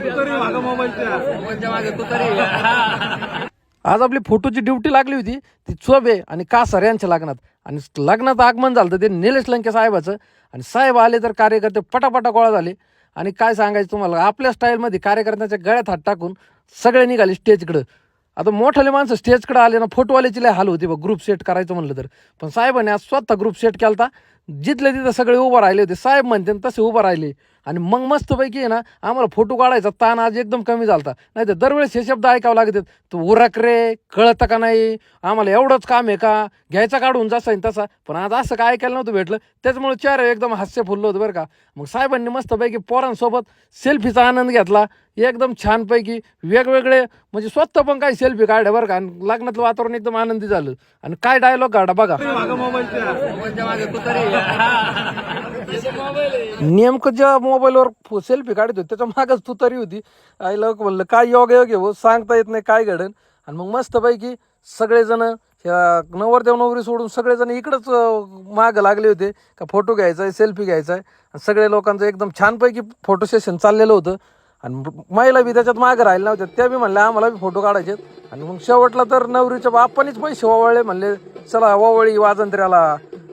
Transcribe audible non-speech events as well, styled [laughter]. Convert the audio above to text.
[laughs] आज आपली फोटोची ड्युटी लागली होती. ती चोबे आणि कासार यांच्या लग्नात? आणि लग्नात आगमन झालं होतं ते निलेश लंके साहेबाचं. आणि साहेब आले तर कार्यकर्ते पटापटा गोळा झाले. आणि काय सांगायचं तुम्हाला? आपल्या स्टाईलमध्ये कार्यकर्त्यांच्या गळ्यात हात टाकून सगळे निघाले स्टेजकडं आता मोठाले माणसं स्टेजकडे आले ना फोटोवाल्याची लय हाल होती बघ. ग्रुप सेट करायचं म्हणलं तर. पण साहेबांनी आज स्वतः ग्रुप सेट केलता. जिथले तिथं सगळे उभं राहिले होते. साहेब म्हणते तसे उभं राहिले. आणि मग मस्तपैकी आहे ना आम्हाला फोटो काढायचा ताण आज एकदम कमी झाला नाही तर दरवेळेस हे शब्द ऐकावं लागतात तू उरक रे कळतं का नाही? आम्हाला एवढंच काम आहे का? घ्यायचा काढून जसा आणि तसा. पण आज असं काय ऐकायला नव्हतं भेटलं. त्याच्यामुळे चेहरा एकदम हास्य फुललं होतं बरं का. मग साहेबांनी मस्तपैकी पोरांसोबत सेल्फीचा आनंद घेतला. एकदम छानपैकी वेगवेगळे म्हणजे स्वतः पण काही सेल्फी काढल्या बरं का. आणि लग्नातलं वातावरण एकदम आनंदी झालं. आणि काय डायलॉग काढा बघा. नेमकं ज्या मोबाईलवर सेल्फी काढत होती त्याच्या मागच तू तरी होती. आई लवकर म्हणलं काय योग योग हो सांगता येत नाही काय घडन? आणि मग मस्तपैकी सगळेजण ह्या नवरदेव नवरी सोडून सगळेजण इकडंच माग लागले होते का फोटो घ्यायचा आहे सेल्फी घ्यायचा आहे. आणि सगळे लोकांचं एकदम छानपैकी फोटो सेशन चाललेलं होतं. आणि महिला बी त्याच्यात मागं राहिल्या नव्हत्या त्या बी म्हणल्या आम्हाला बी फोटो काढायचे आणि मग शेवटला तर नवरीच्या बाप्पानीच पैसे ओवाळले म्हणले चला ओवळी वाजंत्र्याला